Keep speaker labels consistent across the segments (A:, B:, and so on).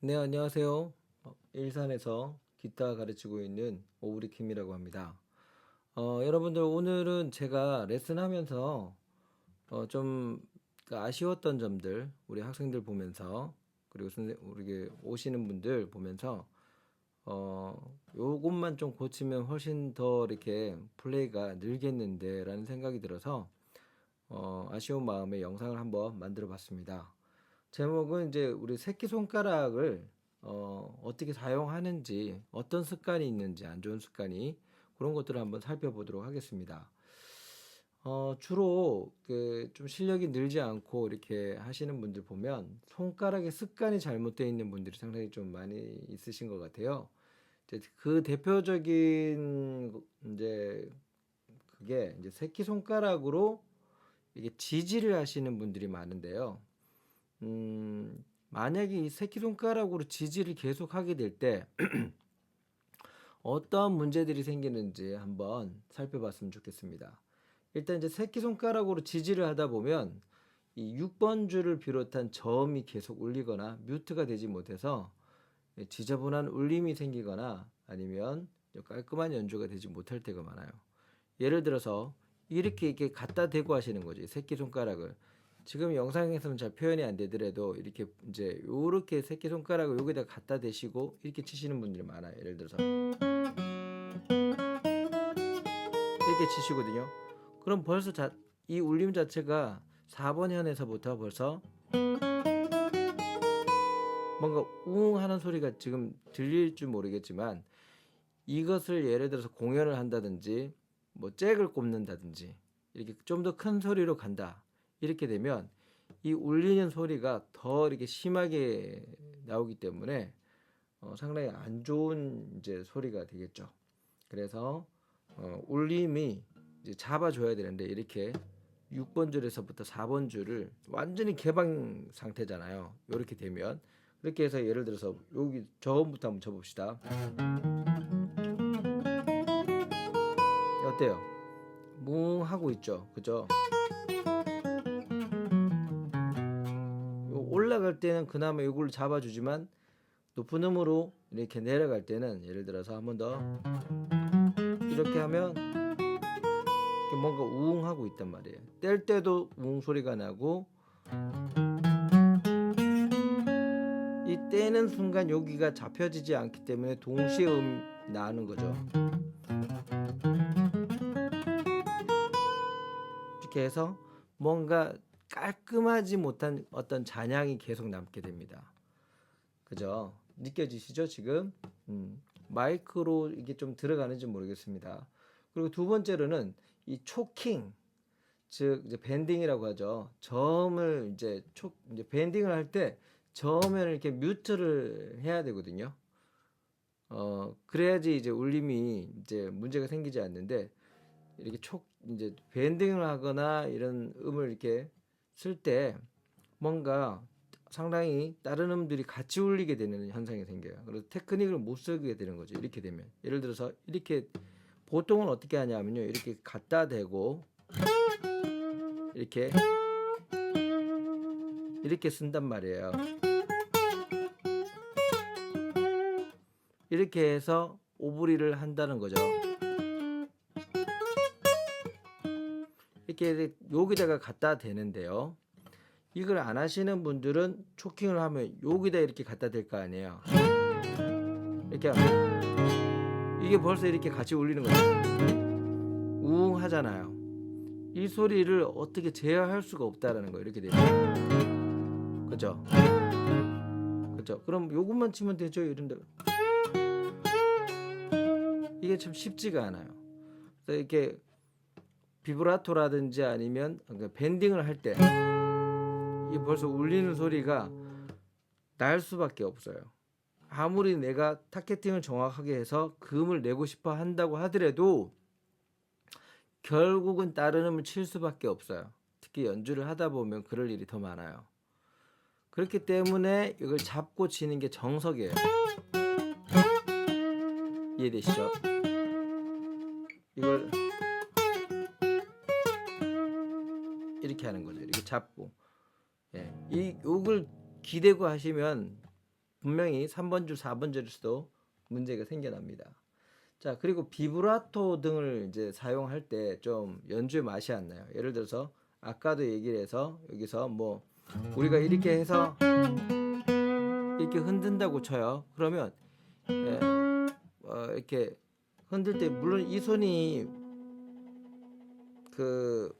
A: 네, 안녕하세요. 어, 일산에서 기타 가르치고 있는 오브리 킴이라고 합니다. 어, 여러분들 오늘은 제가 레슨하면서 어, 좀그 아쉬웠던 점들 우리 학생들 보면서 그리고 선생 우리 오시는 분들 보면서 어, 요것만 좀 고치면 훨씬 더 이렇게 플레이가 늘겠는데라는 생각이 들어서 어, 아쉬운 마음에 영상을 한번 만들어 봤습니다. 제목은 이제 우리 새끼 손가락을 어, 어떻게 사용하는지, 어떤 습관이 있는지, 안 좋은 습관이 그런 것들을 한번 살펴보도록 하겠습니다. 어, 주로 그 좀 실력이 늘지 않고 이렇게 하시는 분들 보면 손가락의 습관이 잘못되어 있는 분들이 상당히 좀 많이 있으신 것 같아요. 이제 그 대표적인 이제 그게 이제 새끼 손가락으로 이게 지지를 하시는 분들이 많은데요. 음, 만약에 이 새끼손가락으로 지지를 계속 하게 될 때 어떠한 문제들이 생기는지 한번 살펴봤으면 좋겠습니다. 일단 이제 새끼손가락으로 지지를 하다 보면 이 6번 줄을 비롯한 저음이 계속 울리거나 뮤트가 되지 못해서 지저분한 울림이 생기거나 아니면 깔끔한 연주가 되지 못할 때가 많아요. 예를 들어서 이렇게 이렇게 갖다 대고 하시는 거지 새끼손가락을 지금 영상에서는 잘 표현이 안 되더라도 이렇게 이제 요렇게 새끼 손가락을 여기다 갖다 대시고 이렇게 치시는 분들이 많아요. 예를 들어서 이렇게 치시거든요. 그럼 벌써 자, 이 울림 자체가 4번 현에서부터 벌써 뭔가 웅 하는 소리가 지금 들릴 줄 모르겠지만 이것을 예를 들어서 공연을 한다든지 뭐 잭을 꼽는다든지 이렇게 좀 더 큰 소리로 간다 이렇게 되면 이 울리는 소리가 더 이렇게 심하게 나오기 때문에 어, 상당히 안 좋은 이제 소리가 되겠죠. 그래서 어, 울림이 이제 잡아줘야 되는데 이렇게 6번 줄에서부터 4번 줄을 완전히 개방 상태잖아요. 이렇게 되면 그렇게 해서 예를 들어서 여기 저음부터 한번 쳐봅시다. 어때요? 뭉 하고 있죠, 그죠? 올라갈 때는 그나마 이걸 잡아주지만 높은 음으로 이렇게 내려갈 때는 예를 들어서 한 번 더 이렇게 하면 이렇게 뭔가 우웅하고 있단 말이에요. 뗄 때도 우웅 소리가 나고 이 떼는 순간 여기가 잡혀지지 않기 때문에 동시에 음 나는 거죠. 이렇게 해서 뭔가 깔끔하지 못한 어떤 잔향이 계속 남게 됩니다. 그죠? 느껴지시죠 지금? 음, 마이크로 이게 좀 들어가는지 모르겠습니다. 그리고 두 번째로는 이 초킹, 즉 이제 밴딩이라고 하죠. 저음을 이제 초 이제 밴딩을 할때 저음을 이렇게 뮤트를 해야 되거든요. 어 그래야지 이제 울림이 이제 문제가 생기지 않는데 이렇게 촉 이제 밴딩을 하거나 이런 음을 이렇게 쓸 때 뭔가 상당히 다른 음들이 같이 울리게 되는 현상이 생겨요. 그래서 테크닉을 못 쓰게 되는 거죠. 이렇게 되면 예를 들어서 이렇게 보통은 어떻게 하냐면요. 이렇게 갖다 대고 이렇게 이렇게 쓴단 말이에요. 이렇게 해서 오브리를 한다는 거죠. 이렇게 여기다가 갖다 대는데요. 이걸 안 하시는 분들은 초킹을 하면 여기다 이렇게 갖다 댈 거 아니에요. 이렇게 하면 이게 벌써 이렇게 같이 울리는 거죠. 우웅 하잖아요. 이 소리를 어떻게 제어할 수가 없다라는 거예요. 이렇게 되면. 그죠? 그죠? 그럼 요것만 치면 되죠. 이런데. 이게 참 쉽지가 않아요. 그래서 이렇게 비브라토라든지 아니면 그러니까 밴딩을 할 때 이 벌써 울리는 소리가 날 수밖에 없어요. 아무리 내가 타겟팅을 정확하게 해서 금을 내고 싶어 한다고 하더라도 결국은 다른 음을 칠 수밖에 없어요. 특히 연주를 하다 보면 그럴 일이 더 많아요. 그렇기 때문에 이걸 잡고 치는 게 정석이에요. 이해되시죠? 이걸 이렇게 하는 거죠. 이렇게 잡고. 예. 이 욕을 기대고 하시면 분명히 3번 줄, 4번 줄일 수도 문제가 생겨납니다. 자, 그리고 비브라토 등을 이제 사용할 때 좀 연주의 맛이 안 나요. 예를 들어서 아까도 얘기를 해서 여기서 뭐 우리가 이렇게 해서 이렇게 흔든다고 쳐요. 그러면 예, 어, 이렇게 흔들 때 물론 이 손이 그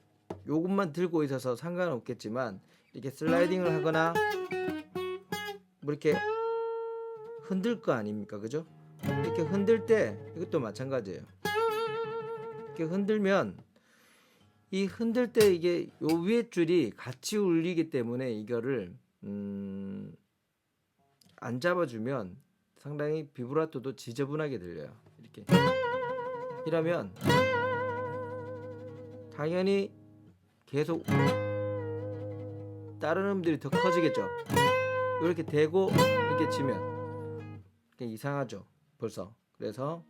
A: 요것만 들고 있어서 상관없겠지만 이렇게 슬라이딩을 하거나 뭐 이렇게 흔들 거 아닙니까? 그죠? 이렇게 흔들 때 이것도 마찬가지예요. 이렇게 흔들면 이 흔들 때 이게 요 위에 줄이 같이 울리기 때문에 이거를 음, 안 잡아주면 상당히 비브라토도 지저분하게 들려요. 이렇게. 이러면 당연히 계속 다른 음들이 더 커지겠죠. 이렇게 대고 이렇게 치면 이상하죠. 벌써. 그래서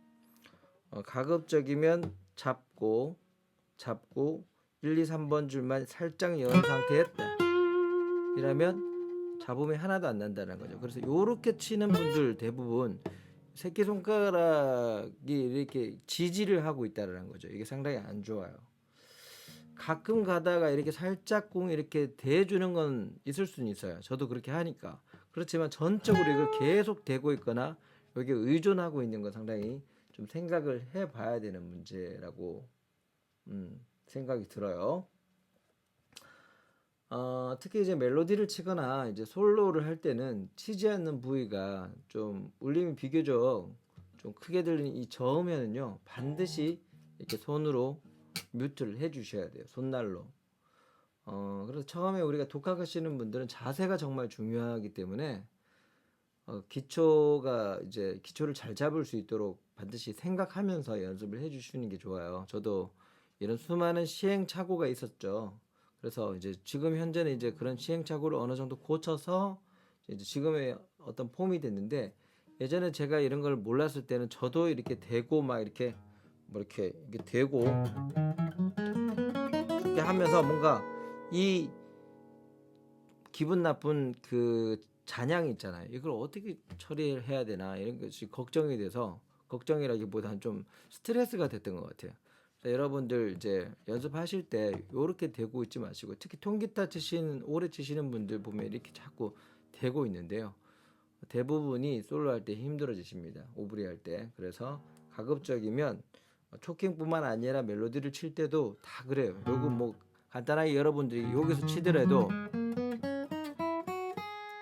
A: 어, 가급적이면 잡고 잡고 1, 2, 3번 줄만 살짝 연 상태였다. 이러면 잡음이 하나도 안 난다는 거죠. 그래서 요렇게 치는 분들 대부분 새끼 손가락이 이렇게 지지를 하고 있다는 거죠. 이게 상당히 안 좋아요. 가끔 가다가 이렇게 살짝 공 이렇게 대주는 건 있을 수는 있어요. 저도 그렇게 하니까. 그렇지만 전적으로 이걸 계속 대고 있거나 여기 의존하고 있는 건 상당히 좀 생각을 해 봐야 되는 문제라고 음, 생각이 들어요. 어, 특히 이제 멜로디를 치거나 이제 솔로를 할 때는 치지 않는 부위가 좀 울림이 비교적 좀 크게 들리는 이 저음에는요 반드시 이렇게 손으로 뮤트를 해 주셔야 돼요. 손날로. 어 그래서 처음에 우리가 독학하시는 분들은 자세가 정말 중요하기 때문에 어, 기초가 이제 기초를 잘 잡을 수 있도록 반드시 생각하면서 연습을 해 주시는 게 좋아요. 저도 이런 수많은 시행착오가 있었죠. 그래서 이제 지금 현재는 이제 그런 시행착오를 어느 정도 고쳐서 이제 지금의 어떤 폼이 됐는데 예전에 제가 이런 걸 몰랐을 때는 저도 이렇게 대고 막 이렇게 뭐 이렇게 이렇게 대고 이렇게 하면서 뭔가 이 기분 나쁜 그 잔향 있잖아요. 이걸 어떻게 처리해야 되나 이런 것이 걱정이 돼서 걱정이라기보다는 좀 스트레스가 됐던 것 같아요. 여러분들 이제 연습하실 때 이렇게 대고 있지 마시고 특히 통기타 치시는 오래 치시는 분들 보면 이렇게 자꾸 대고 있는데요. 대부분이 솔로 할 때 힘들어지십니다. 오브리 할 때. 그래서 가급적이면 초킹뿐만 아니라 멜로디를 칠 때도 다 그래요. 요거 뭐 간단하게 여러분들이 여기서 치더라도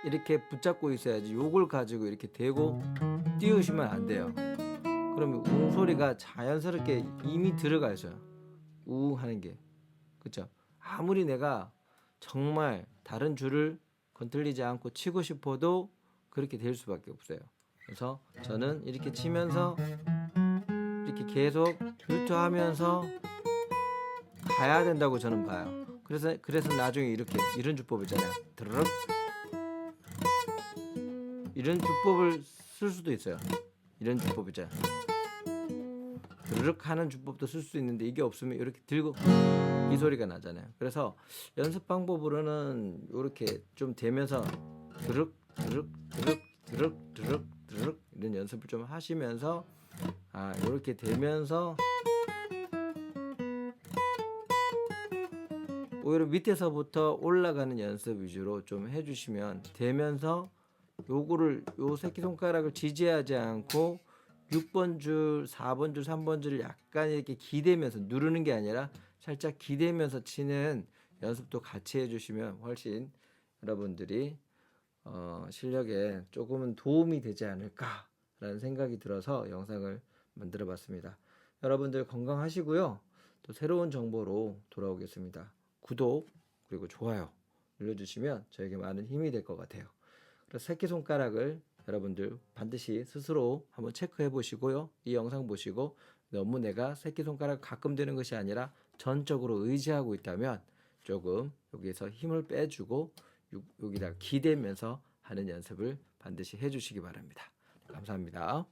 A: 이렇게 붙잡고 있어야지 요걸 가지고 이렇게 대고 띄우시면 안 돼요. 그러면 웅 소리가 자연스럽게 이미 들어가 있어요. 우 하는 게. 그쵸? 아무리 내가 정말 다른 줄을 건틀리지 않고 치고 싶어도 그렇게 될 수밖에 없어요. 그래서 저는 이렇게 치면서 이렇게 계속 뮤트하면서 가야 된다고 저는 봐요. 그래서 그래서 나중에 이렇게 이런 주법 있잖아요. 드르륵 이런 주법을 쓸 수도 있어요. 이런 주법 있잖아요. 드르륵 하는 주법도 쓸 수 있는데 이게 없으면 이렇게 들고 이 소리가 나잖아요. 그래서 연습 방법으로는 이렇게 좀 되면서 드륵 드륵 드륵 드륵 드륵 드륵 이런 연습을 좀 하시면서 아 이렇게 되면서 오히려 밑에서부터 올라가는 연습 위주로 좀 해주시면 되면서 요거를 요 새끼 손가락을 지지하지 않고 6번 줄, 4번 줄, 3번 줄을 약간 이렇게 기대면서 누르는 게 아니라 살짝 기대면서 치는 연습도 같이 해주시면 훨씬 여러분들이 어, 실력에 조금은 도움이 되지 않을까라는 생각이 들어서 영상을 만들어 봤습니다. 여러분들 건강하시고요. 또 새로운 정보로 돌아오겠습니다. 구독 그리고 좋아요 눌러주시면 저에게 많은 힘이 될 것 같아요. 그래서 새끼손가락을 여러분들 반드시 스스로 한번 체크해 보시고요. 이 영상 보시고 너무 내가 새끼손가락 가끔 되는 것이 아니라 전적으로 의지하고 있다면 조금 여기에서 힘을 빼주고 요- 여기다 기대면서 하는 연습을 반드시 해주시기 바랍니다. 감사합니다.